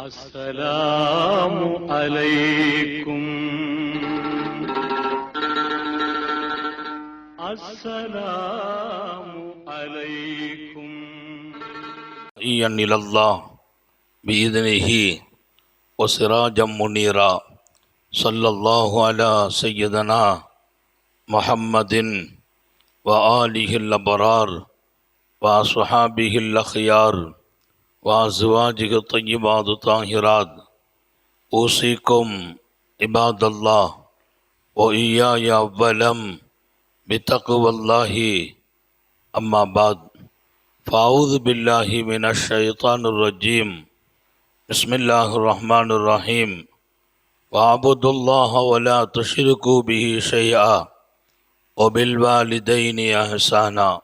السلام عليكم. السلام عليكم. هديا إلى الله بإذنه وسراجا منيرا. صلى الله على سيدنا محمد وآله الأبرار وأصحابه الأخيار. وأزواجه الطيبات الطاهرات. أوصيكم عباد الله وإياي أولا بتقوى الله. أما بعد فأعوذ بالله من الشيطان الرجيم. بسم الله الرحمن الرحيم. واعبدوا الله ولا تشركوا به شيئا وبالوالدين إحسانا.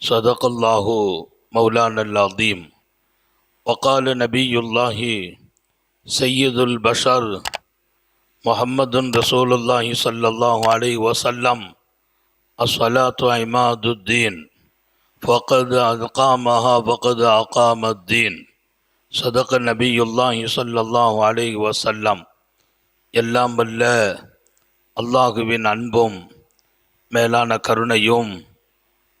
صدق الله مولانا العظيم. وقال نبي الله سيد البشر محمد رسول الله صلى الله عليه وسلم الصلاة عماد الدين فقد أقامها فقد أقام الدين صدق نبي الله صلى الله عليه وسلم எல்லாம் வல்ல அல்லாஹுவின் அன்பும் மேலான கருணையும்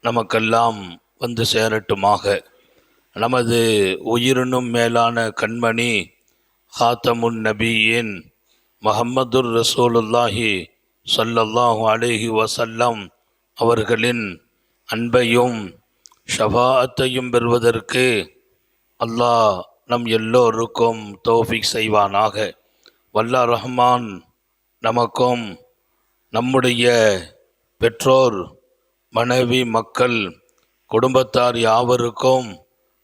நமக்கெல்லாம் வந்து சேரட்டுமாக நமது உயிரினும் மேலான கண்மணி ஹாத்தமுன் நபியின் மஹம்மதுர் ரசூலுல்லாஹி சல்லல்லாஹு அலைஹி வசல்லம் அவர்களின் அன்பையும் ஷபாத்தையும் பெறுவதற்கு அல்லாஹ் நம் எல்லோருக்கும் தோஃபிக் செய்வானாக. வல்லா ரஹ்மான் நமக்கும் நம்முடைய பெற்றோர் மனைவி மக்கள் குடும்பத்தார் யாவருக்கும்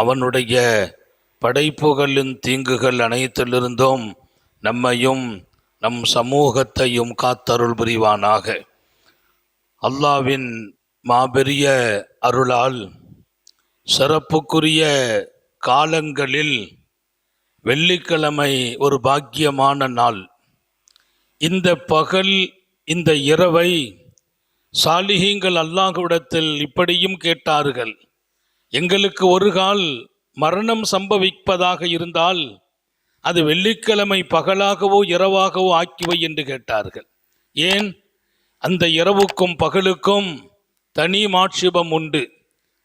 அவனுடைய படைப்புகளின் தீங்குகள் அனைத்திலிருந்தும் நம்மையும் நம் சமூகத்தையும் காத்தருள் புரிவானாக. அல்லாவின் மாபெரிய அருளால் சிறப்புக்குரிய காலங்களில் வெள்ளிக்கிழமை ஒரு பாக்கியமான நாள். இந்த பகல் இந்த இரவை சாலிகிங்கள் அல்லாஹ்விடத்தில் இப்படியும் கேட்டார்கள். எங்களுக்கு ஒரு கால் மரணம் சம்பவிப்பதாக இருந்தால் அது வெள்ளிக்கிழமை பகலாகவோ இரவாகவோ ஆக்கிவை என்று கேட்டார்கள். ஏன்? அந்த இரவுக்கும் பகலுக்கும் தனி மாட்சிபம் உண்டு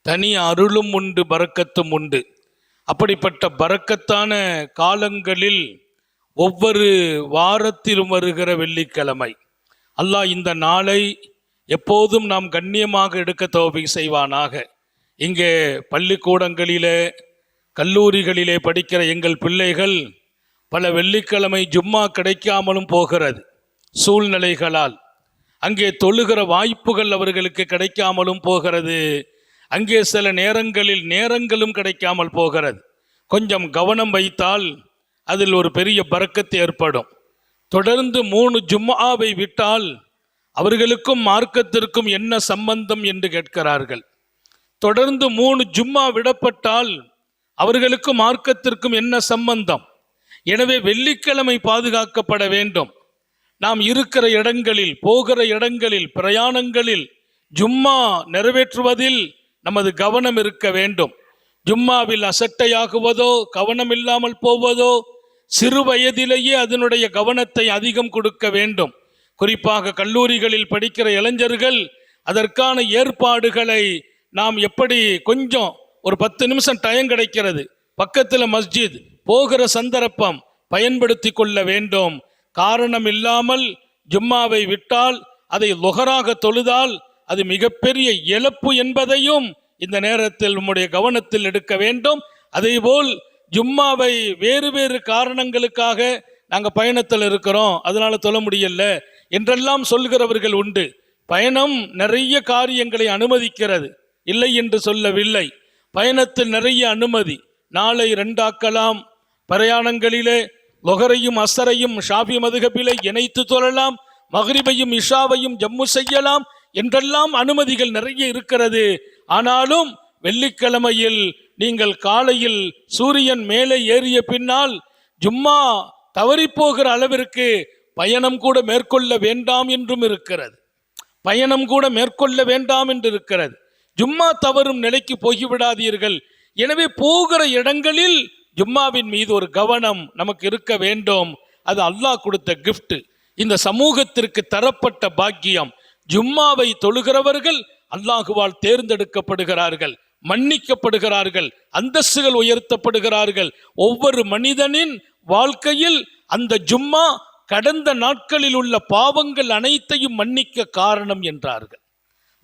தனி அருளும் உண்டு பறக்கத்தும் உண்டு. அப்படிப்பட்ட பறக்கத்தான காலங்களில் ஒவ்வொரு வாரத்திலும் வருகிற வெள்ளிக்கிழமை. அல்லாஹ் இந்த நாளை எப்போதும் நாம் கண்ணியமாக எடுக்க தோபி செய்வானாக. இங்கே பள்ளிக்கூடங்களிலே கல்லூரிகளிலே படிக்கிற எங்கள் பிள்ளைகள் பல வெள்ளிக்கிழமை ஜும்மா கிடைக்காமலும் போகிறது சூழ்நிலைகளால். அங்கே தொழுகிற வாய்ப்புகள் அவர்களுக்கு கிடைக்காமலும் போகிறது. அங்கே சில நேரங்களில் நேரங்களும் கிடைக்காமல் போகிறது. கொஞ்சம் கவனம் வைத்தால் அதில் ஒரு பெரிய பறக்கத்து ஏற்படும். தொடர்ந்து மூணு ஜும்மாவை விட்டால் அவர்களுக்கும் மார்க்கத்திற்கும் என்ன சம்பந்தம் என்று கேட்கிறார்கள். தொடர்ந்து மூணு ஜும்மா விடப்பட்டால் அவர்களுக்கும் மார்க்கத்திற்கும் என்ன சம்பந்தம்? எனவே வெள்ளிக்கிழமை பாதுகாக்கப்பட வேண்டும். நாம் இருக்கிற இடங்களில் போகிற இடங்களில் பிரயாணங்களில் ஜும்மா நிறைவேற்றுவதில் நமது கவனம் இருக்க வேண்டும். ஜும்மாவில் அசட்டையாகுவதோ கவனம் இல்லாமல் போவதோ சிறு வயதிலேயே அதனுடைய கவனத்தை அதிகம் கொடுக்க வேண்டும். குறிப்பாக கல்லூரிகளில் படிக்கிற இளைஞர்கள் அதற்கான ஏற்பாடுகளை நாம் எப்படி கொஞ்சம் ஒரு பத்து நிமிஷம் டைம் கிடைக்கிறது. பக்கத்தில் மஸ்ஜித் போகிற சந்தர்ப்பம் பயன்படுத்தி கொள்ள வேண்டும். காரணம் இல்லாமல் ஜும்மாவை விட்டால் அதை லொகராக தொழுதால் அது மிகப்பெரிய இழப்பு என்பதையும் இந்த நேரத்தில் உம்முடைய கவனத்தில் எடுக்க வேண்டும். அதேபோல் ஜும்மாவை வேறு வேறு காரணங்களுக்காக நாங்கள் பயணத்தில் இருக்கிறோம். அதனால தொழ முடியல என்றெல்லாம் சொல்கிறவர்கள் உண்டு. பயணம் நிறைய காரியங்களை அனுமதிக்கிறது. இல்லை என்று சொல்லவில்லை. பயணத்தில் நிறைய அனுமதி. நாளை ரெண்டாக்கலாம் பிரயாணங்களிலே லொகரையும் அசரையும் ஷாபி மதுகபிலை இணைத்து தொழலாம். மகரிபையும் இஷாவையும் ஜம்மு செய்யலாம் என்றெல்லாம் அனுமதிகள் நிறைய இருக்கிறது. ஆனாலும் வெள்ளிக்கிழமையில் நீங்கள் காலையில் சூரியன் மேலே ஏறிய பின்னால் ஜும்மா தவறிப்போகிற அளவிற்கு பயணம் கூட மேற்கொள்ள வேண்டாம் என்றும் இருக்கிறது. பயணம் கூட மேற்கொள்ள வேண்டாம் என்று இருக்கிறது. ஜும்மா தவறும் நிலைக்கு போய்விடாதீர்கள். எனவே போகிற இடங்களில் ஜும்மாவின் மீது ஒரு கவனம் நமக்கு இருக்க வேண்டும். அது அல்லாஹ் கொடுத்த கிஃப்ட் இந்த சமூகத்திற்கு தரப்பட்ட பாக்கியம். ஜும்மாவை தொழுகிறவர்கள் அல்லாஹுவால் தேர்ந்தெடுக்கப்படுகிறார்கள் மன்னிக்கப்படுகிறார்கள் அந்தஸ்துகள் உயர்த்தப்படுகிறார்கள். ஒவ்வொரு மனிதனின் வாழ்க்கையில் அந்த ஜும்மா கடந்த நாட்களில் உள்ள பாவங்கள் அனைத்தையும் மன்னிக்க காரணம் என்றார்கள்.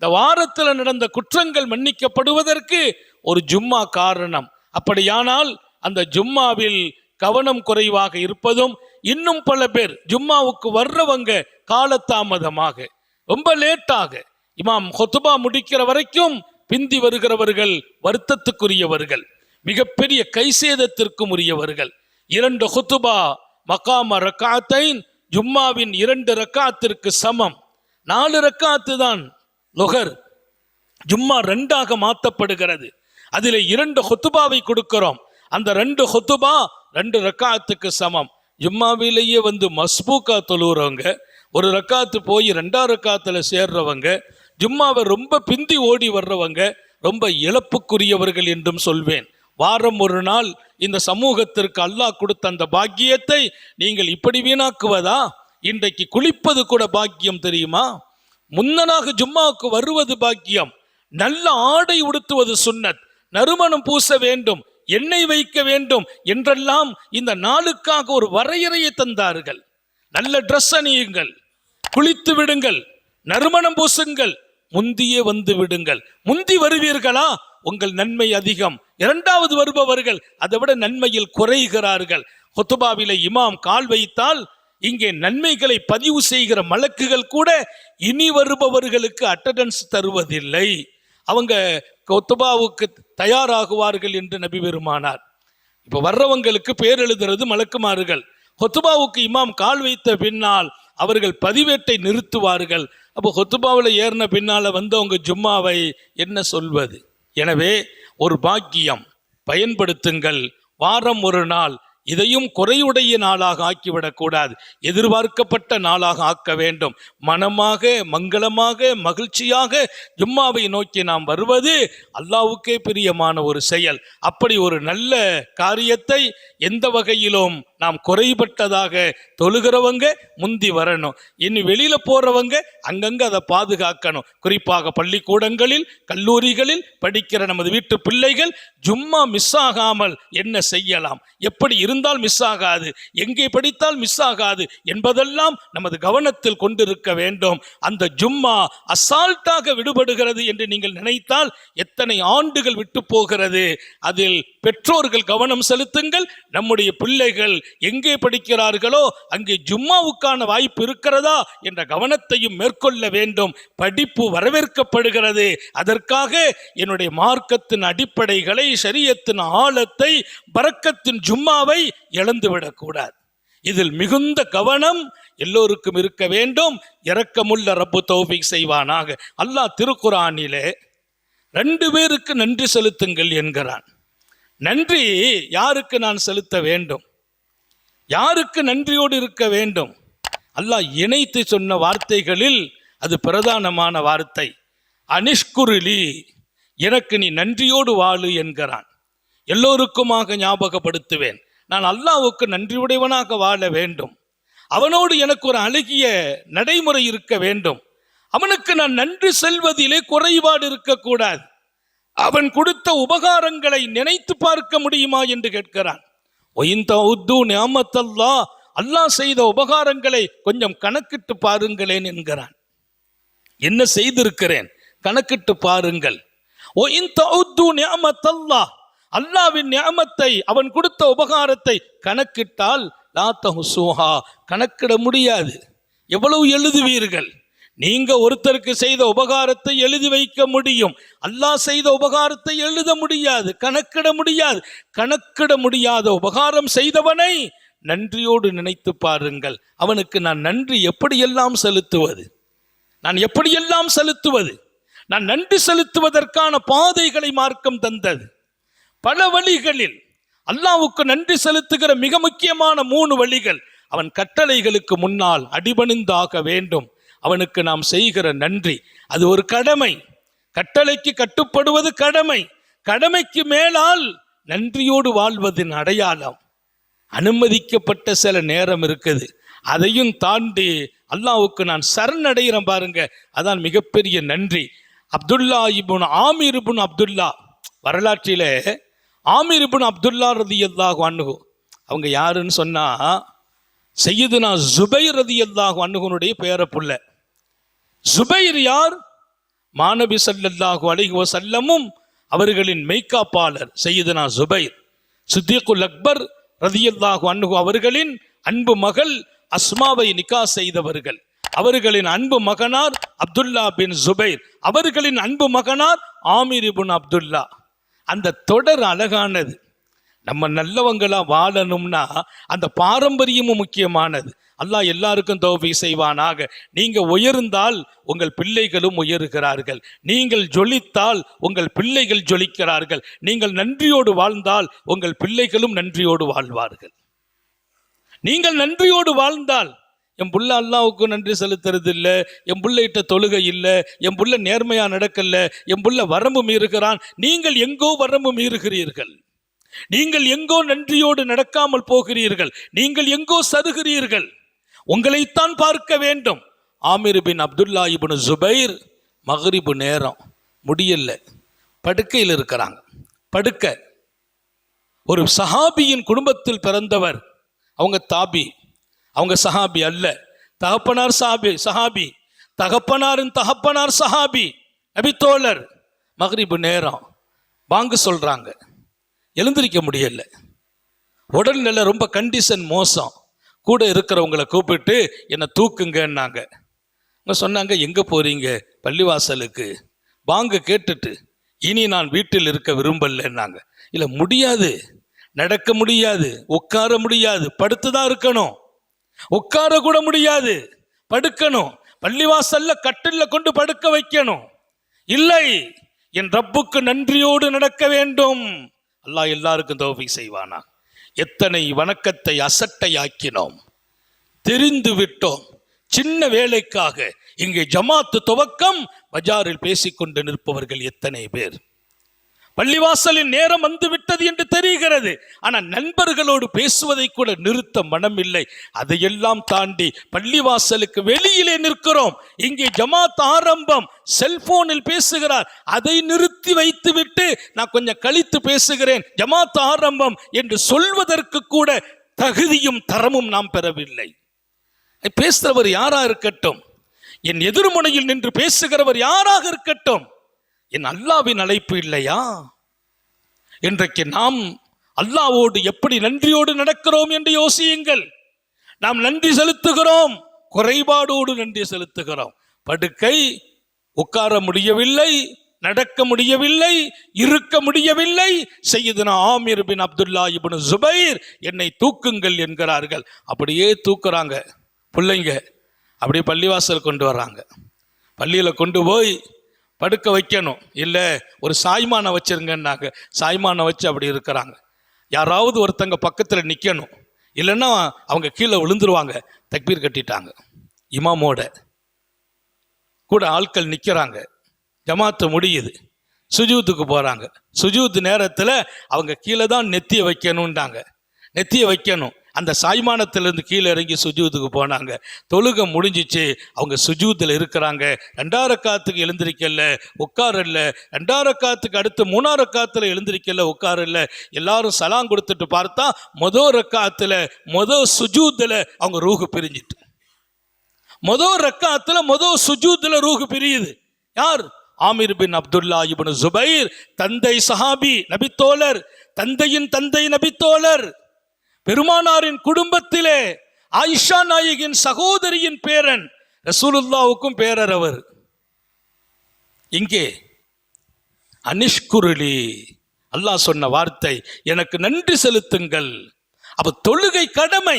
இந்த வாரத்தில் நடந்த குற்றங்கள் மன்னிக்கப்படுவதற்கு ஒரு ஜும்மா காரணம். அப்படியானால் அந்த ஜும்மாவில் கவனம் குறைவாக இருப்பதும் இன்னும் பல பேர் ஜும்மாவுக்கு வர்றவங்க காலதாமதமாக ரொம்ப லேட்டாக இமாம் ஹொத்துபா முடிக்கிற வரைக்கும் பிந்தி வருகிறவர்கள் வருத்தத்துக்குரியவர்கள் மிகப்பெரிய கைசேதத்திற்கும் உரியவர்கள். இரண்டு ஹொத்துபா மகாம ரக்காத்தைன் ஜும்மாவின் இரண்டு ரக்காத்திற்கு சமம். நாலு ரக்காத்து தான் லொகர் ஜும்மா ரெண்டாக மாற்றப்படுகிறது அதில் இரண்டு ஹொத்துபாவை கொடுக்கிறோம். அந்த ரெண்டு ஹொத்துபா ரெண்டு ரக்காத்துக்கு சமம். ஜும்மாவிலேயே வந்து மஸ்பூக்கா தொழுகிறவங்க ஒரு ரக்காத்து போய் ரெண்டாம் ரக்காத்தில் சேர்றவங்க ஜும்மாவை ரொம்ப பிந்தி ஓடி வர்றவங்க ரொம்ப இழப்புக்குரியவர்கள் என்றும் சொல்வேன். வாரம் ஒரு நாள் இந்த சமூகத்திற்கு அல்லாஹ் கொடுத்த அந்த பாக்கியத்தை நீங்கள் இப்படி வீணாக்குவதா? இன்றைக்கு குளிப்பது கூட பாக்கியம் தெரியுமா? முன்னனாக ஜும்மாவுக்கு வருவது பாக்கியம். நல்ல ஆடை உடுத்துவது சுன்னத். நறுமணம் பூச வேண்டும் எண்ணெய் வைக்க வேண்டும் என்றெல்லாம் இந்த நாளுக்காக ஒரு வரையறையை தந்தார்கள். நல்ல ட்ரெஸ் அணியுங்கள் குளித்து விடுங்கள் நறுமணம் பூசுங்கள் முந்தியே வந்து விடுங்கள். முந்தி வருவீர்களா? உங்கள் நன்மை அதிகம். இரண்டாவது வருபவர்கள் அதை விட நன்மையில் குறைகிறார்கள். ஹொத்துபாவில இமாம் கால் வைத்தால் இங்கே நன்மைகளை பதிவு செய்கிற மலக்குகள் கூட இனி வருபவர்களுக்கு அட்டண்டன்ஸ் தருவதில்லை. அவங்க கொத்துபாவுக்கு தயாராகுவார்கள் என்று நபி பெருமானார். இப்போ வர்றவங்களுக்கு பேர் எழுதுறது மலக்குமார்கள். ஹொத்துபாவுக்கு இமாம் கால் வைத்த பின்னால் அவர்கள் பதிவேட்டை நிறுத்துவார்கள். அப்போ ஹொத்துபாவில் ஏறின பின்னால் வந்தவங்க ஜும்மாவை என்ன சொல்வது? எனவே ஒரு பாக்கியம். பயன்படுத்துங்கள். வாரம் ஒரு நாள் இதையும் குறையுடைய நாளாக ஆக்கிவிடக்கூடாது. எதிர்பார்க்கப்பட்ட நாளாக ஆக்க வேண்டும். மனமாக மங்களமாக மகிழ்ச்சியாக ஜும்மாவை நோக்கி நாம் வருவது அல்லாவுக்கே பிரியமான ஒரு செயல். அப்படி ஒரு நல்ல காரியத்தை எந்த வகையிலும் நாம் குறைபட்டதாக தொழுகிறவங்க முந்தி வரணும். இனி வெளியில் போகிறவங்க அங்கங்கே அதை பாதுகாக்கணும். குறிப்பாக பள்ளிக்கூடங்களில் கல்லூரிகளில் படிக்கிற நமது வீட்டு பிள்ளைகள் ஜும்மா மிஸ் ஆகாமல் என்ன செய்யலாம்? எப்படி இருந்தால் மிஸ் ஆகாது? எங்கே படித்தால் மிஸ் ஆகாது? என்பதெல்லாம் நமது கவனத்தில் கொண்டிருக்க வேண்டும். அந்த ஜும்மா அசால்ட்டாக விடுபடுகிறது என்று நீங்கள் நினைத்தால் எத்தனை ஆண்டுகள் விட்டு போகிறது? அதில் பெற்றோர்கள் கவனம் செலுத்துங்கள். நம்முடைய பிள்ளைகள் எங்கே படிக்கிறார்களோ அங்கே ஜும்மாவுக்கான வாய்ப்பு இருக்கிறதா என்ற கவனத்தையும் மேற்கொள்ள வேண்டும். படிப்பு வரவேற்கப்படுகிறது. அதற்காக என்னுடைய மார்க்கத்தின் அடிப்படைகளை சரியத்தின் ஆழத்தை பறக்கத்தின் ஜும்மாவை இழந்துவிடக்கூடாது. இதில் மிகுந்த கவனம் எல்லோருக்கும் இருக்க வேண்டும். இரக்கமுள்ள ரப்பு தௌபிக் செய்வானாக. அல்லாஹ் திருக்குறானிலே ரெண்டு பேருக்கு நன்றி செலுத்துங்கள் என்கிறான். நன்றி யாருக்கு நான் செலுத்த வேண்டும்? யாருக்கு நன்றியோடு இருக்க வேண்டும்? அல்லாஹ் இணைத்து சொன்ன வார்த்தைகளில் அது பிரதானமான வார்த்தை. அனிஷ்குருலி எனக்கு நீ நன்றியோடு வாழு என்கிறான். எல்லோருக்குமாக ஞாபகப்படுத்துவேன். நான் அல்லாவுக்கு நன்றியுடையவனாக வாழ வேண்டும். அவனோடு எனக்கு ஒரு அழகிய நடைமுறை இருக்க வேண்டும். அவனுக்கு நான் நன்றி செல்வதிலே குறைபாடு இருக்கக்கூடாது. அவன் கொடுத்த உபகாரங்களை நினைத்து பார்க்க முடியுமா என்று கேட்கிறான். நியாமத்தல்லா அல்லாஹ் செய்த உபகாரங்களை கொஞ்சம் கணக்கிட்டு பாருங்களேன் என்கிறான். என்ன செய்திருக்கிறேன்? கணக்கிட்டு பாருங்கள். ஒயிந்த உத்து நியாமத்தல்லா அல்லாவின் நியாமத்தை அவன் கொடுத்த உபகாரத்தை கணக்கிட்டால் லாத்தஹு சூஹா கணக்கிட முடியாது. எவ்வளவு எழுதுவீர்கள்? நீங்க ஒருத்தருக்கு செய்த உபகாரத்தை எழுதி வைக்க முடியும். அல்லாஹ் செய்த உபகாரத்தை எழுத முடியாது கணக்கிட முடியாது. கணக்கிட முடியாத உபகாரம் செய்தவனை நன்றியோடு நினைத்து பாருங்கள். அவனுக்கு நான் நன்றி எப்படியெல்லாம் செலுத்துவது? நான் எப்படியெல்லாம் செலுத்துவது? நான் நன்றி செலுத்துவதற்கான பாதைகளை மார்க்கம் தந்தது. பல வழிகளில் அல்லாவுக்கு நன்றி செலுத்துகிற மிக முக்கியமான மூணு வழிகள் அவன் கட்டளைகளுக்கு முன்னால் அடிபணிந்தாக வேண்டும். அவனுக்கு நாம் செய்கிற நன்றி. அது ஒரு கடமை. கட்டளைக்கு கட்டுப்படுவது கடமை. கடமைக்கு மேலால் நன்றியோடு வாழ்வதின் அடையாளம். அனுமதிக்கப்பட்ட சில நேரம் இருக்குது. அதையும் தாண்டி அல்லாவுக்கு நான் சரணடைகிறேன் பாருங்க. அதான் மிகப்பெரிய நன்றி. அப்துல்லா இபுன் ஆமீர் இபுன் அப்துல்லா. வரலாற்றிலே ஆமீர் இபுன் அப்துல்லா ரதி அல்லாஹு அன்ஹு. அவங்க யாருன்னு சொன்னா நான் சுபை ரதி அல்லாஹு அன்ஹுனுடைய பேரப்புள்ள. ஜுபைர் யார்? மாணபி சல்லல்லாஹு அலைஹி செல்லமும் அவர்களின் மெய்காப்பாளர் செய்யுதுனா ஜுபைர். சித்திகுல் அக்பர் ரதியல்லாஹு அன்ஹு அவர்களின் அன்பு மகள் அஸ்மாவை நிக்கா செய்தவர்கள். அவர்களின் அன்பு மகனார் அப்துல்லா பின் ஜுபைர். அவர்களின் அன்பு மகனார் ஆமீர் பின் அப்துல்லா. அந்த தொடர் அழகானது. நம்ம நல்லவங்களா வாழணும்னா அந்த பாரம்பரியமும் முக்கியமானது. அல்லாஹ் எல்லாருக்கும் தௌஃபி செய்வானாக. நீங்க உயர்ந்தால் உங்கள் பிள்ளைகளும் உயருகிறார்கள். நீங்கள் ஜொலித்தால் உங்கள் பிள்ளைகள் ஜொலிக்கிறார்கள். நீங்கள் நன்றியோடு வாழ்ந்தால் உங்கள் பிள்ளைகளும் நன்றியோடு வாழ்வார்கள். நீங்கள் நன்றியோடு வாழ்ந்தால் என் புள்ள அல்லாவுக்கு நன்றி செலுத்துறது இல்லை என் புள்ளைகிட்ட தொழுகை இல்லை என் புள்ள நேர்மையாக நடக்கல என் புள்ள வரம்பு மீறுகிறான். நீங்கள் எங்கோ வரம்பு மீறுகிறீர்கள். நீங்கள் எங்கோ நன்றியோடு நடக்காமல் போகிறீர்கள். நீங்கள் எங்கோ சருகிறீர்கள் உங்களைத்தான் பார்க்க வேண்டும். Amir bin Abdullah ibn Zubair மகரிபு நேரம் முடியல. படுக்கையில் இருக்கிறாங்க. படுக்க. ஒரு சஹாபியின் குடும்பத்தில் பிறந்தவர். அவங்க தாபி. அவங்க சஹாபி அல்ல. தகப்பனார் சாபி சஹாபி. தகப்பனாரின் தகப்பனார் சஹாபி. நபித்தோழர் மகரிபு நேரம். வாங்க சொல்கிறாங்க எழுந்திருக்க முடியல. உடல்நிலை ரொம்ப கண்டிஷன் மோசம். கூட இருக்கிறவங்கள கூப்பிட்டு என்னை தூக்குங்கன்னாங்க. அவங்க சொன்னாங்க எங்கே போகிறீங்க பள்ளிவாசலுக்கு. வாங்க கேட்டுட்டு இனி நான் வீட்டில் இருக்க விரும்பலைன்னாங்க. இல்லை முடியாது. நடக்க முடியாது. உட்கார முடியாது. படுத்து தான் இருக்கணும். உட்கார கூட முடியாது. படுக்கணும். பள்ளிவாசல்ல கட்டில்ல கொண்டு படுக்க வைக்கணும். இல்லை. என் ரப்புக்கு நன்றியோடு நடக்க வேண்டும். அல்லாஹ் எல்லாருக்கும் தோஃபி செய்வானா எத்தனை வணக்கத்தை அசட்டையாக்கினோம். தெரிந்து விட்டோம். சின்ன வேலைக்காக இங்கே ஜமாத்து துவக்கம் பஜாரில் பேசிக்கொண்டு நிற்பவர்கள் எத்தனை பேர்? பள்ளிவாசலின் நேரம் வந்துவிட்டது என்று தெரிகிறது. ஆனால் நண்பர்களோடு பேசுவதை கூட நிறுத்த மனம் இல்லை அதையெல்லாம் தாண்டி பள்ளிவாசலுக்கு வெளியிலே நிற்கிறோம். இங்கே ஜமாத் ஆரம்பம். செல்போனில் பேசுகிறார். அதை நிறுத்தி வைத்துவிட்டு நான் கொஞ்சம் கழித்து பேசுகிறேன். ஜமாத் ஆரம்பம் என்று சொல்வதற்கு கூட தகுதியும் தரமும் நாம் பெறவில்லை. பேசுகிறவர் யாரா இருக்கட்டும்? என் எதிர்முனையில் நின்று பேசுகிறவர் யாராக இருக்கட்டும்? என் அல்லாவின் அழைப்பு இல்லையா? இன்றைக்கு நாம் அல்லாவோடு எப்படி நன்றியோடு நடக்கிறோம் என்று யோசியுங்கள். நாம் நன்றி செலுத்துகிறோம். குறைபாடோடு நன்றி செலுத்துகிறோம். படுக்கை உட்கார முடியவில்லை நடக்க முடியவில்லை இருக்க முடியவில்லை. செய்யுதுனா Amir bin Abdullah ibn Zubair என்னை தூக்குங்கள் என்கிறார்கள். அப்படியே தூக்குறாங்க. பிள்ளைங்க. அப்படியே பள்ளிவாசல் கொண்டு வர்றாங்க. பள்ளியில் கொண்டு போய் படுக்க வைக்கணும். இல்லை ஒரு சாய்மானை வச்சுருங்கன்னாங்க சாய்மானை வச்சு அப்படி இருக்கிறாங்க. யாராவது ஒருத்தங்க பக்கத்தில் நிற்கணும் இல்லைன்னா அவங்க கீழே விழுந்துருவாங்க. தக்பீர் கட்டிட்டாங்க. இமாமோட கூட ஆட்கள் நிற்கிறாங்க ஜமாத்து முடியுது. சுஜூத்துக்கு போகிறாங்க சுஜூத் நேரத்தில் அவங்க கீழே தான் நெத்தியை வைக்கணுன்றாங்க நெத்தியை வைக்கணும். அந்த சாய்மானத்திலிருந்து கீழே இறங்கி சுஜூத்துக்கு போனாங்க. தொழுகை முடிஞ்சிச்சு. அவங்க சுஜூத்தில் இருக்கிறாங்க. ரெண்டாயிரம் காத்துக்கு எழுந்திருக்கல உட்காரல. ரெண்டாயிரம் காத்துக்கு அடுத்து மூணாயிரம் காத்துல எழுந்திருக்கல உட்காரல. எல்லாரும் சலாம் கொடுத்துட்டு பார்த்தா மொதல் ரக்காத்தில் மொதல் சுஜூத்தில் அவங்க ரூகு பிரிஞ்சிட்டு. மொதல் ரக்காத்தில் மொதல் சுஜூத்தில் ரூகு பிரியுது. யார்? Amir bin Abdullah ibn Zubair தந்தை சஹாபி நபித்தோழர். தந்தையின் தந்தை நபித்தோழர். பெருமானாரின் குடும்பத்திலே ஆயிஷா நாயகின் சகோதரியின் பேரன் ரசூலுல்லாவுக்கும் பேரர் அவர். இங்கே அனிஷ்குருளி அல்லாஹ் சொன்ன வார்த்தை எனக்கு நன்றி செலுத்துங்கள். அப்ப தொழுகை கடமை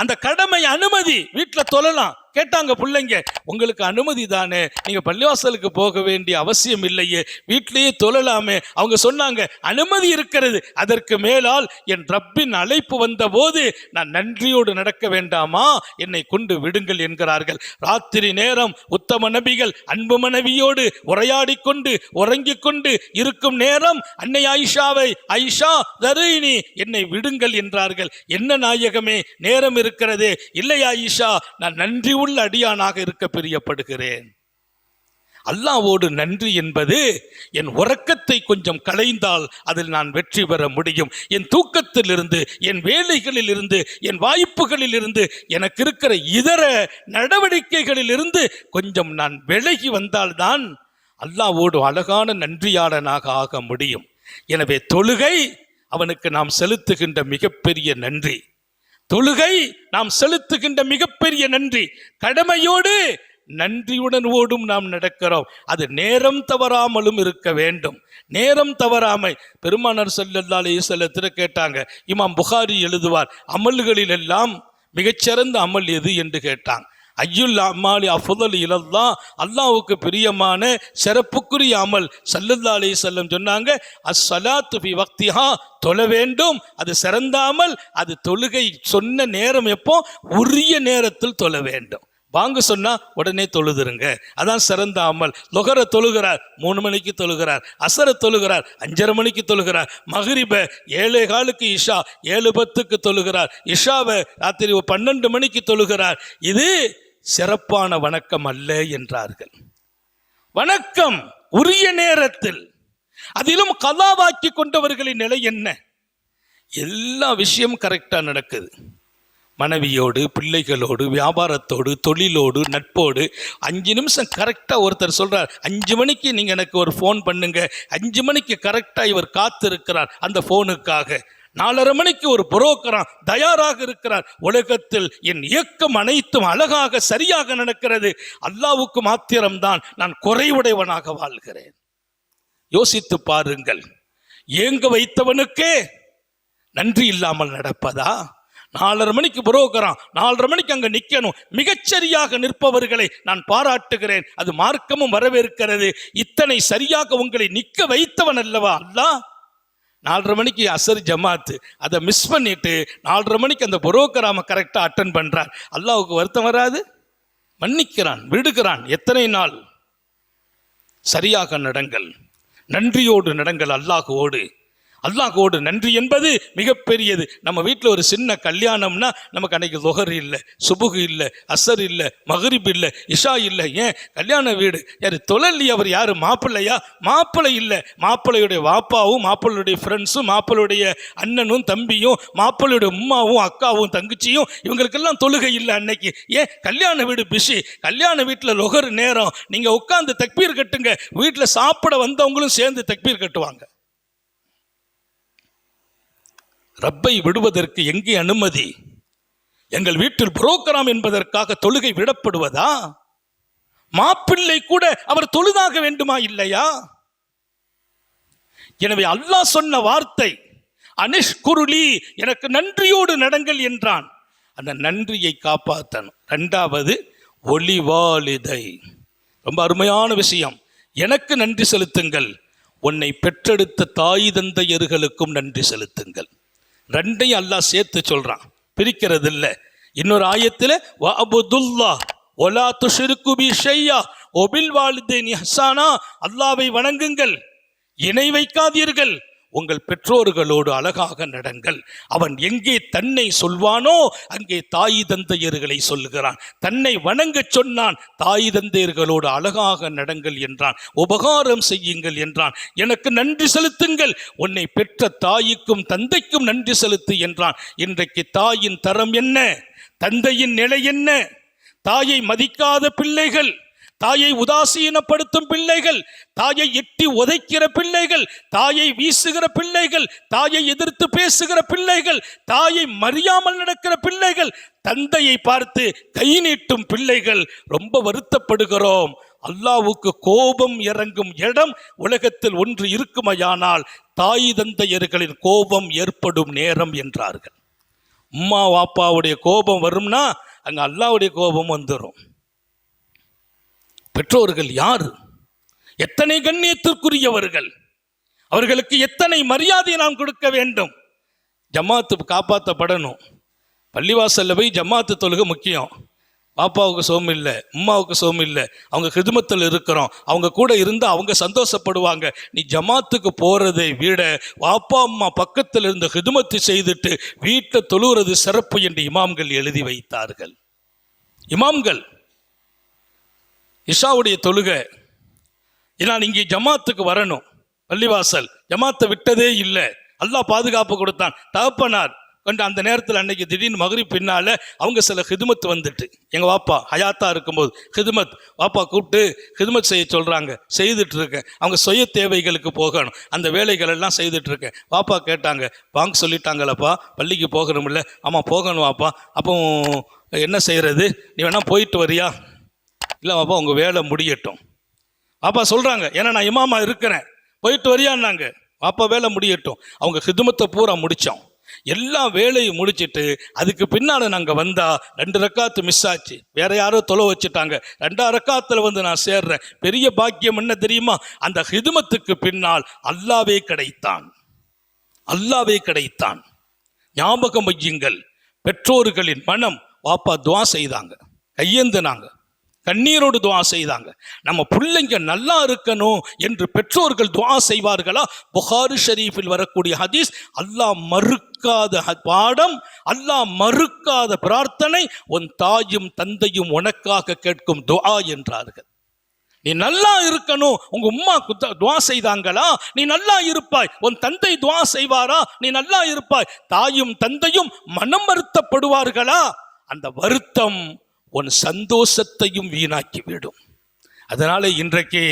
அந்த கடமை அனுமதி வீட்டில் தொழலாம். கேட்டாங்க பிள்ளைங்க உங்களுக்கு அனுமதி தானே? நீங்க பள்ளிவாசலுக்கு போக வேண்டிய அவசியம் இல்லையே. வீட்டிலேயே தொழலாமே. அவங்க சொன்னாங்க அனுமதி இருக்கிறது. அதற்கு மேலால் என் ரப்பின் அழைப்பு வந்த போது நான் நன்றியோடு நடக்க வேண்டாமா? என்னை கொண்டு விடுங்கள் என்கிறார்கள். ராத்திரி நேரம் உத்தம நபிகள் அன்பு மனைவியோடு உரையாடி கொண்டு உறங்கிக் கொண்டு இருக்கும் நேரம் அன்னை ஆயிஷாவை ஐஷா தருயினி என்னை விடுங்கள் என்றார்கள். என்ன நாயகமே நேரம் இருக்கிறது. இல்லை ஆயிஷா? நான் நன்றி உள்ள அடியானாக இருக்க பிரியப்படுகிறேன். அல்லாவோடு நன்றி என்பது என் உறக்கத்தை கொஞ்சம் களைந்தால் அதில் நான் வெற்றி பெற முடியும். என் தூக்கத்திலிருந்து என் வேலைகளில் இருந்து என் வாய்ப்புகளில் இருந்து எனக்கு இருக்கிற இதர நடவடிக்கைகளில் இருந்து கொஞ்சம் நான் விலகி வந்தால்தான் அல்லாவோடு அழகான நன்றியாளனாக ஆக முடியும். எனவே தொழுகை அவனுக்கு நாம் செலுத்துகின்ற மிகப்பெரிய நன்றி. தொழுகை நாம் செலுத்துகின்ற மிகப்பெரிய நன்றி. கடமையோடு நன்றியுடன் ஓடும் நாம் நடக்கிறோம். அது நேரம் தவறாமலும் இருக்க வேண்டும். நேரம் தவறாமை. பெருமானார் ஸல்லல்லாஹு அலைஹி கேட்டாங்க. இமாம் புகாரி எழுதுவார் அமல்களில் எல்லாம் மிகச்சிறந்த அமல் எது? என்று கேட்டாங்க. ஐயுல் அம்மாலி அஃபுதல் இலல்லா அல்லாவுக்கு பிரியமான சிறப்புக்குரிய அமல். சல்லுல்லா அலி செல்லம் சொன்னாங்க அஸ்ஸலாத்து ஃபி வக்திஹா. தொழ வேண்டும் அது சிறந்தாமல் அது தொழுகை சொன்ன நேரம் எப்போ? உரிய நேரத்தில் தொழ வேண்டும். வாங்க சொன்னால் உடனே தொழுதுருங்க. அதான் சிறந்த அமல். லொகர தொழுகிறார் மூணு மணிக்கு தொழுகிறார். அசரை தொழுகிறார் அஞ்சரை மணிக்கு தொழுகிறார். மகரிபை ஏழே காலுக்கு இஷா ஏழு பத்துக்கு தொழுகிறார். இஷாவை ராத்திரி பன்னெண்டு மணிக்கு தொழுகிறார். இது சிறப்பான வணக்கம் அல்ல என்றார்கள். வணக்கம் உரிய நேரத்தில். அதிலும் கதாவாக்கி கொண்டவர்களின் நிலை என்ன? எல்லா விஷயமும் கரெக்டாக நடக்குது. மனைவியோடு பிள்ளைகளோடு வியாபாரத்தோடு தொழிலோடு நட்போடு அஞ்சு நிமிஷம் கரெக்டாக ஒருத்தர் சொல்கிறார் அஞ்சு மணிக்கு நீங்கள் எனக்கு ஒரு ஃபோன் பண்ணுங்க அஞ்சு மணிக்கு கரெக்டாக இவர் காத்திருக்கிறார் அந்த ஃபோனுக்காக நாலரை மணிக்கு ஒரு புரோக்கரான் தயாராக இருக்கிறார். உலகத்தில் என் இயக்கம் அனைத்தும் அழகாக சரியாக நடக்கிறது. அல்லாவுக்கு மாத்திரம்தான் நான் குறைவுடையவனாக வாழ்கிறேன். யோசித்து பாருங்கள். ஏங்க வைத்தவனுக்கே நன்றி இல்லாமல் நடப்பதா? நாலரை மணிக்கு புரோக்கரான் நாலரை மணிக்கு அங்கே நிற்கணும் மிகச்சரியாக நிற்பவர்களை நான் பாராட்டுகிறேன். அது மார்க்கமும் வரவேற்கிறது. இத்தனை சரியாக உங்களை நிற்க வைத்தவன் அல்லவா? அல்லாஹ் நாலரை மணிக்கு அசர் ஜமாத்து. அதை மிஸ் பண்ணிட்டு நாலரை மணிக்கு அந்த புரோக்கராம கரெக்டாக அட்டன் பண்ணுறார் அல்லாவுக்கு வருத்தம் வராது? மன்னிக்கிறான் விடுகிறான். எத்தனை நாள்? சரியாக நடங்கள். நன்றியோடு நடங்கள் அல்லாஹுவோடு. அல்லாஹோடு நன்றி என்பது மிகப்பெரியது. நம்ம வீட்டில் ஒரு சின்ன கல்யாணம்னா நமக்கு அன்னைக்கு தொகர் இல்லை சுபுகு இல்லை அசர் இல்லை மகரிப் இல்லை இஷா இல்லை. ஏன்? கல்யாண வீடு. யார் தொழலி அவர் யார்? மாப்பிள்ளையா? மாப்பிள்ளை இல்லை. மாப்பிள்ளையுடைய வாப்பாவும் மாப்பிள்ளையுடைய ஃப்ரெண்ட்ஸும் மாப்பிள்ளையுடைய அண்ணனும் தம்பியும் மாப்பிள்ளையுடைய உம்மாவும் அக்காவும் தங்கச்சியும் இவங்களுக்கெல்லாம் தொழுகை இல்லை அன்னைக்கு. ஏன்? கல்யாண வீடு பிஸி. கல்யாண வீட்டில் லொகர் நேரம். நீங்கள் உட்காந்து தக்பீர் கட்டுங்க. வீட்டில் சாப்பிட வந்தவங்களும் சேர்ந்து தக்பீர் கட்டுவாங்க. ரப்பை விடுவதற்கு எங்கே அனுமதி? எங்கள் வீட்டில் புரோக்கராம் என்பதற்காக தொழுகை விடப்படுவதா? மாப்பிள்ளை கூட அவர் தொழுதாக வேண்டுமா இல்லையா? எனவே அல்லாஹ் சொன்ன வார்த்தை அனிஷ்குருளி எனக்கு நன்றியோடு நடங்கள் என்றான். அந்த நன்றியை காப்பாற்றணும். ரெண்டாவது ஒளிவாலிதை ரொம்ப அருமையான விஷயம். எனக்கு நன்றி செலுத்துங்கள். உன்னை பெற்றெடுத்த தாய் தந்தையர்களுக்கும் நன்றி செலுத்துங்கள். ரெண்டையும் அல்லாஹ் சேர்த்து சொல்கிறான் பிரிக்கிறது இல்லை இன்னொரு ஆயத்தில் வ அபுதுல்லா ஒலா துஷிருக்கு பி ஷையா ஒபில் வாலிதைன் இஹ்சானா அல்லாவை வணங்குங்கள் இணை வைக்காதீர்கள் உங்கள் பெற்றோர்களோடு அழகாக நடங்கள். அவன் எங்கே தன்னை சொல்வானோ அங்கே தாய் தந்தையர்களை சொல்லுகிறான் தன்னை வணங்கச் சொன்னான் தாய் தந்தையர்களோடு அழகாக நடங்கள் என்றான். உபகாரம் செய்யுங்கள் என்றான். எனக்கு நன்றி செலுத்துங்கள். உன்னை பெற்ற தாய்க்கும் தந்தைக்கும் நன்றி செலுத்து என்றான். இன்றைக்கு தாயின் தரம் என்ன? தந்தையின் நிலை என்ன? தாயை மதிக்காத பிள்ளைகள். தாயை உதாசீனப்படுத்தும் பிள்ளைகள் தாயை எட்டி உதைக்கிற பிள்ளைகள் தாயை வீசுகிற பிள்ளைகள் தாயை எதிர்த்து பேசுகிற பிள்ளைகள் தாயை மறியாமல் நடக்கிற பிள்ளைகள் தந்தையை பார்த்து கை நீட்டும் பிள்ளைகள் ரொம்ப வருத்தப்படுகிறோம். அல்லாவுக்கு கோபம் இறங்கும் இடம் உலகத்தில் ஒன்று இருக்குமையானால் தாய் தந்தையர்களின் கோபம் ஏற்படும் நேரம் என்றார்கள். அம்மா வாப்பாவுடைய கோபம் வரும்னா அங்கே அல்லாவுடைய கோபம் வந்துடும் பெற்றோர்கள் யார்? எத்தனை கண்ணியத்திற்குரியவர்கள்? அவர்களுக்கு எத்தனை மரியாதை நாம் கொடுக்க வேண்டும்? ஜமாத்து காப்பாற்றப்படணும் பள்ளிவாசலில் போய் ஜமாத்து தொழுகை முக்கியம். பாப்பாவுக்கு சோம் இல்லை அம்மாவுக்கு சோம் இல்லை. அவங்க ஹிதுமத்தில் இருக்கிறோம். அவங்க கூட இருந்தால் அவங்க சந்தோஷப்படுவாங்க. நீ ஜமாத்துக்கு போகிறதை விட வாப்பா அம்மா பக்கத்தில் இருந்து ஹிதுமத்து செய்துட்டு வீட்டை தொழுகிறது சிறப்பு என்று இமாம்கள் எழுதி வைத்தார்கள். இமாம்கள் இஷாவுடைய தொழுகை. நான் இங்கே ஜமாத்துக்கு வரணும். பள்ளிவாசல். ஜமாத்தை விட்டதே இல்லை. அல்லாஹ் பாதுகாப்பு கொடுத்தான். தகப்பனார் கொண்டு அந்த நேரத்தில் அன்னைக்கு திடீர்னு மகரி பின்னால் அவங்க சில ஹிதுமத் வந்துட்டு. எங்கள் வாப்பா ஹயாத்தா இருக்கும்போது ஹிதுமத். வாப்பா கூப்பிட்டு ஹிதுமத் செய்ய சொல்கிறாங்க செய்துட்டு இருக்கேன். அவங்க சுய தேவைகளுக்கு போகணும். அந்த வேலைகள் எல்லாம் செய்துட்டு இருக்கேன். வாப்பா கேட்டாங்க. வாங்க சொல்லிட்டாங்களப்பா. பள்ளிக்கு போகணும்ல. ஆமாம் போகணும் வாப்பா. அப்போ என்ன செய்கிறது நீ வேணால் போயிட்டு வரியா? இல்லை அப்பா உங்கள் வேலை முடியட்டும். பாப்பா சொல்கிறாங்க ஏன்னா நான் இமாமா இருக்கிறேன். போயிட்டு வரியான்னாங்க. பாப்பா வேலை முடியட்டும். அவங்க ஹிதுமத்தை பூரா முடித்தோம் எல்லா வேலையும் முடிச்சுட்டு அதுக்கு பின்னால் நாங்கள் வந்தால் ரெண்டு ரக்காத்து மிஸ் ஆச்சு. வேற யாரோ தொலை வச்சுட்டாங்க. ரெண்டா ரக்காத்தில் வந்து நான் சேர்றேன். பெரிய பாக்கியம் என்ன தெரியுமா? அந்த ஹிதுமத்துக்கு பின்னால் அல்லாவே கிடைத்தான். அல்லாவே கிடைத்தான். ஞாபகம் வையுங்கள். பெற்றோர்களின் மனம் வாப்பா துவா செய்தாங்க. கையேந்தினாங்க. கண்ணீரோடு துவா செய்தாங்க. நம்ம பிள்ளைங்க நல்லா இருக்கணும் என்று பெற்றோர்கள் துவா செய்வார்களா? புகாரு ஷரீஃபில் வரக்கூடிய ஹதீஸ் அல்லாஹ் மறுக்காத பாடம் அல்லாஹ் மறுக்காத பிரார்த்தனை உன் தாயும் தந்தையும் உனக்காக கேட்கும் துவா என்றார்கள். நீ நல்லா இருக்கணும் உங்க உம்மா துவா செய்தாங்களா? நீ நல்லா இருப்பாய் உன் தந்தை துவா செய்வாரா? நீ நல்லா இருப்பாய் தாயும் தந்தையும் மனம் வருத்தப்படுவார்களா அந்த வருத்தம் உன் சந்தோஷத்தையும் வீணாக்கி விடும் அதனால இன்றைக்கு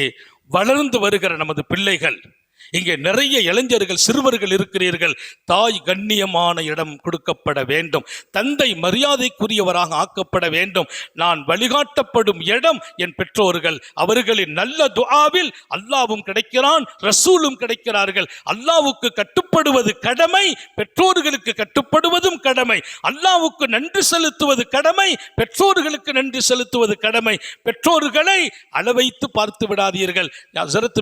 வளர்ந்து வருகிற நமது பிள்ளைகள் இங்கே நிறைய இளைஞர்கள் சிறுவர்கள் இருக்கிறீர்கள். தாய் கண்ணியமான இடம் கொடுக்கப்பட வேண்டும். தந்தை மரியாதைக்குரியவராக ஆக்கப்பட வேண்டும். நான் வழிகாட்டப்படும் இடம் என் பெற்றோர்கள். அவர்களின் நல்ல துஆவில் அல்லாவும் கிடைக்கிறான் ரசூலும் கிடைக்கிறார்கள். அல்லாவுக்கு கட்டுப்படுவது கடமை பெற்றோர்களுக்கு கட்டுப்படுவதும் கடமை. அல்லாவுக்கு நன்றி செலுத்துவது கடமை பெற்றோர்களுக்கு நன்றி செலுத்துவது கடமை. பெற்றோர்களை அளவைத்து பார்த்து விடாதீர்கள்.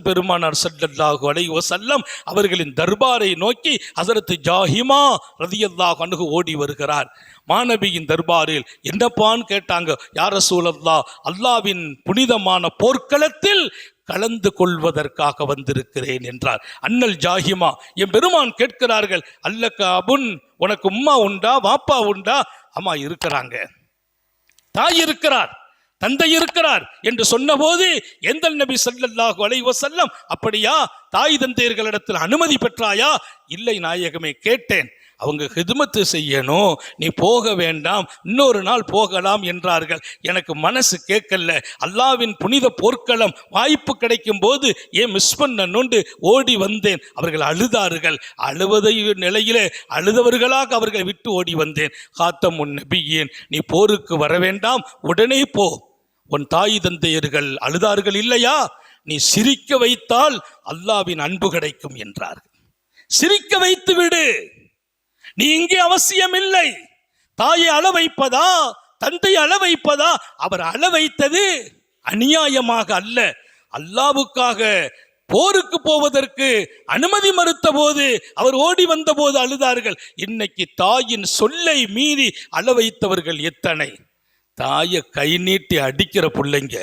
பெருமானார் ஸல்லல்லாஹு அலைஹி வசல்லம் அவர்களின் தர்பாரை நோக்கி ஹசரத்து ஜாஹிமா ரதியல்லா கண்ணுகு ஓடி வருகிறார். மாணவியின் தர்பாரில் என்னப்பான்னு கேட்டாங்க யார சூழல்லா அல்லாவின் புனிதமான போர்க்களத்தில் கலந்து கொள்வதற்காக வந்திருக்கிறேன் என்றார். அண்ணல் ஜாஹிமா என் பெருமான் கேட்கிறார்கள் அல்லக்க அபுன் உனக்கு உம்மா உண்டா வாப்பா உண்டா? அம்மா இருக்கிறாங்க. தாய் இருக்கிறார். தந்தை இருக்கிறார் என்று சொன்னபோது எந்த நபி சல்லல்லாஹு அலைஹி செல்லம் அப்படியா? தாய் தந்தையர்களிடத்தில் அனுமதி பெற்றாயா? இல்லை நாயகமே கேட்டேன். அவங்க ஹிதுமத்து செய்யணும். நீ போக வேண்டாம். இன்னொரு நாள் போகலாம் என்றார்கள். எனக்கு மனசு கேட்கல. அல்லாவின் புனித போர்க்களம் வாய்ப்பு கிடைக்கும் போது ஏன் மிஸ் பண்ணணுண்டு ஓடி வந்தேன். அவர்கள் அழுதார்கள். அழுவதை நிலையிலே அழுதவர்களாக அவர்களை விட்டு ஓடி வந்தேன். காத்தம் உன் நபியேன் நீ போருக்கு வர வேண்டாம். உடனே போ. உன் தாய் தந்தையர்கள் அழுதார்கள் இல்லையா? நீ சிரிக்க வைத்தால் அல்லாவின் அன்பு கிடைக்கும் என்றார் சிரிக்க வைத்து விடு. நீ இங்கே அவசியம் இல்லை தாயை அள வைப்பதா? தந்தை அள வைப்பதா? அவர் அள வைத்தது அநியாயமாக அல்ல. அல்லாவுக்காக போருக்கு போவதற்கு அனுமதி மறுத்த போது அவர் ஓடி வந்த போது அழுதார்கள். இன்னைக்கு தாயின் சொல்லை மீறி அள வைத்தவர்கள் எத்தனை? தாயை கை நீட்டி அடிக்கிற பிள்ளைங்க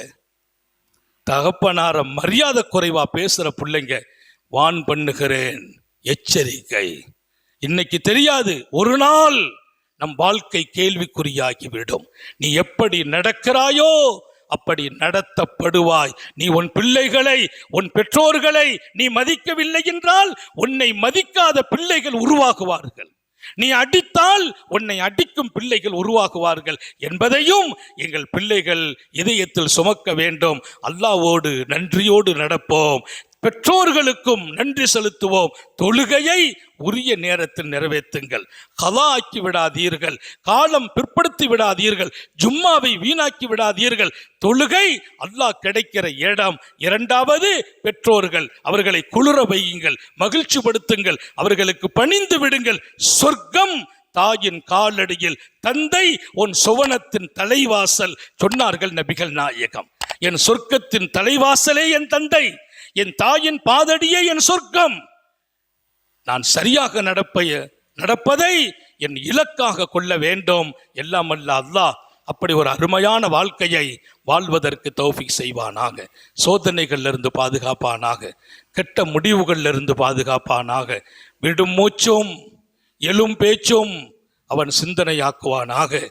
தகப்பனார மரியாதை குறைவா பேசுகிற பிள்ளைங்க வான் பண்ணுகிறேன். எச்சரிக்கை. இன்னைக்கு தெரியாது ஒரு நாள் நம் வாழ்க்கை கேள்விக்குறியாகிவிடும். நீ எப்படி நடக்கிறாயோ அப்படி நடத்தப்படுவாய். நீ உன் பிள்ளைகளை உன் பெற்றோர்களை நீ மதிக்கவில்லை என்றால் உன்னை மதிக்காத பிள்ளைகள் உருவாகுவார்கள். நீ அடித்தால் உன்னை அடிக்கும் பிள்ளைகள் உருவாகுவார்கள் என்பதையும் எங்கள் பிள்ளைகள் இதயத்தில் சுமக்க வேண்டும். அல்லாவோடு நன்றியோடு நடப்போம். பெற்றோர்களுக்கும் நன்றி செலுத்துவோம். தொழுகையை உரிய நேரத்தில் நிறைவேற்றுங்கள். கலா ஆக்கி விடாதீர்கள். காலம் பிற்படுத்தி விடாதீர்கள். ஜும்மாவை வீணாக்கி விடாதீர்கள். தொழுகை அல்லாஹ் கிடைக்கிற இடம். இரண்டாவது பெற்றோர்கள் அவர்களை குளிர வையுங்கள். மகிழ்ச்சிப்படுத்துங்கள் அவர்களுக்கு பணிந்து விடுங்கள். சொர்க்கம் தாயின் காலடியில். தந்தை உன் சுவனத்தின் தலைவாசல். சொன்னார்கள் நபிகள் நாயகம். என் சொர்க்கத்தின் தலைவாசலே என் தந்தை. என் தாயின் பாதடியே என் சொர்க்கம். நான் சரியாக நடப்பைய நடப்பதை என் இலக்காக கொள்ள வேண்டும். எல்லாம் அல்ல அல்லாஹ் அப்படி ஒரு அருமையான வாழ்க்கையை வாழ்வதற்கு தௌஃபிக் செய்வானாக. சோதனைகளிலிருந்து பாதுகாப்பானாக. கெட்ட முடிவுகளிலிருந்து பாதுகாப்பானாக. விடும் மூச்சும் எழும் பேச்சும் அவன் சிந்தனையாக்குவானாக.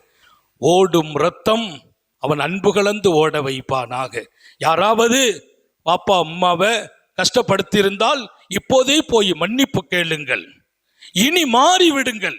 ஓடும் ரத்தம் அவன் அன்பு கலந்து ஓட வைப்பானாக. யாராவது பாப்பா அம்மாவை கஷ்டப்படுத்தியிருந்தால் இப்போதே போய் மன்னிப்பு கேளுங்கள். இனி மாறி விடுங்கள்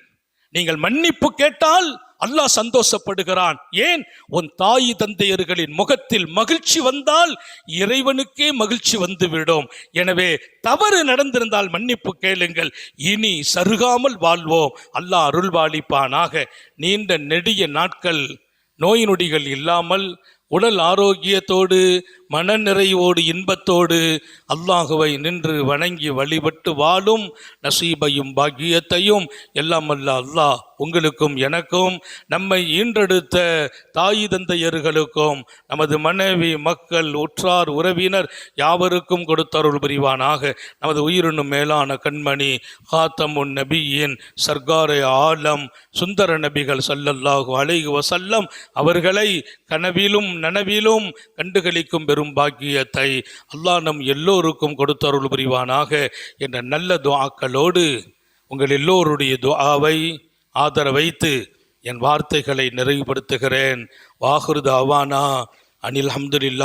நீங்கள் மன்னிப்பு கேட்டால் அல்லாஹ் சந்தோஷப்படுகிறான். ஏன்? உன் தாய் தந்தையர்களின் முகத்தில் மகிழ்ச்சி வந்தால் இறைவனுக்கே மகிழ்ச்சி வந்துவிடும். எனவே தவறு நடந்திருந்தால் மன்னிப்பு கேளுங்கள். இனி சருகாமல் வாழ்வோம். அல்லாஹ் அருள்வாளிப்பானாக. நீண்ட நெடிய நாட்கள் நோய் நொடிகள் இல்லாமல் உடல் ஆரோக்கியத்தோடு மனநிறைவோடு இன்பத்தோடு அல்லாஹுவை நின்று வணங்கி வழிபட்டு வாழும் நசீபையும் பாக்கியத்தையும் எல்லாம் அல்ல அல்லாஹ் உங்களுக்கும் எனக்கும் நம்மை ஈன்றெடுத்த தாய் தந்தையர்களுக்கும் நமது மனைவி மக்கள் உற்றார் உறவினர் யாவருக்கும் கொடுத்தருள் புரிவானாக. நமது உயிரினும் மேலான கண்மணி ஹாத்தமுன் நபியின் சர்க்காரை ஆலம் சுந்தர நபிகள் சல்லல்லாஹு அலைகு வசல்லம் அவர்களை கனவிலும் நனவிலும் கண்டுகளிக்கும் பெரும் பாக்கியத்தை அல்லாஹ் நம் எல்லோருக்கும் கொடுத்தருள் புரிவானாக. என்ற நல்ல துவாக்களோடு உங்கள் எல்லோருடைய துவாவை ஆதரவு ஆதரவைத்து என் வார்த்தைகளை நிறைவுபடுத்துகிறேன். வாகுருது அவானா அனில் அஹமதுல்லா